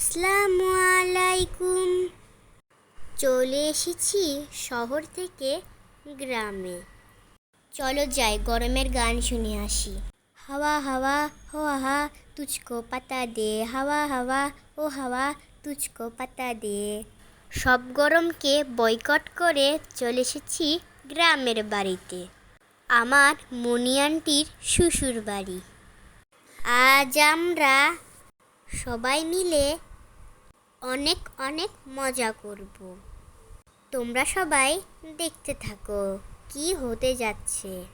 আসসালামু আলাইকুম চলে এসেছি শহর থেকে গ্রামে। চলো যাই, গরমের গান শুনে আসি। হাওয়া হাওয়া হো হাওয়া তুচকো পাতা দে। হাওয়া হাওয়া, ও, হাওয়া তুচকো পাতা দে। সব গরমকে বয়কট করে চলে এসেছি গ্রামের বাড়িতে। আমার মনি আন্টির শ্বশুর বাড়ি আজ আমরা সবাই মিলে অনেক অনেক মজা করব। তোমরা সবাই দেখতে থাকো কি হতে যাচ্ছে।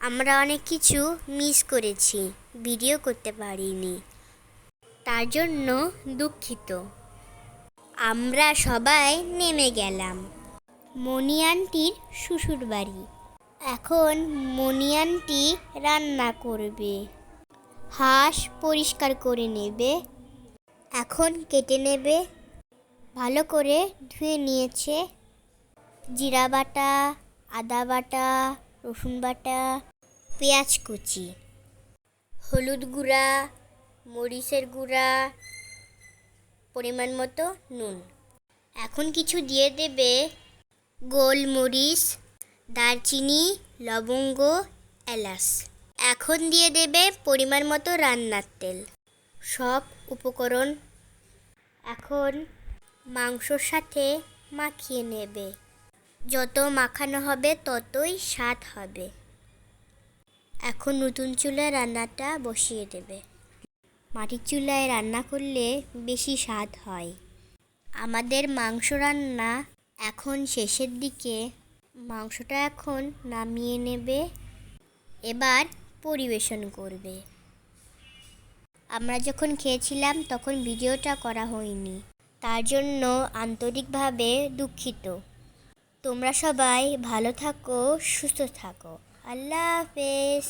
আমরা অনেক কিছু মিস করেছি, ভিডিও করতে পারিনি। তার জন্য দুঃখিত। আমরা সবাই নেমে গেলাম। মনি আন্টির শ্বশুর বাড়ি। এখন মনি আন্টি রান্না করবে। হাঁস পরিষ্কার করে নেবে। এখন কেটে নেবে। ভালো করে ধুয়ে নিয়েছে। জিরা বাটা, আদা বাটা, রসুন বাটা, পেঁয়াজ কুচি, হলুদ গুঁড়া, মরিচের গুঁড়া, পরিমাণ মতো নুন। এখন কিছু দিয়ে দেবে গোলমরিচ, দারচিনি, লবঙ্গ, এলাচ। এখন দিয়ে দেবে পরিমাণ মতো রান্নার তেল। সব উপকরণ এখন মাংসর সাথে মাখিয়ে নেবে। যত মাখানো হবে, ততই স্বাদ হবে। এখন নতুন চুলায় রান্নাটা বসিয়ে দেবে। মাটির চুলায় রান্না করলে বেশি স্বাদ হয়। আমাদের মাংস রান্না এখন শেষের দিকে। মাংসটা এখন নামিয়ে নেবে, এবার পরিবেশন করবে। আমরা যখন খেয়েছিলাম, তখন ভিডিওটা করা হয়নি। তার জন্য আন্তরিকভাবে দুঃখিত। তোমরা সবাই ভালো থাকো, সুস্থ থাকো। আল্লাহ হাফেজ।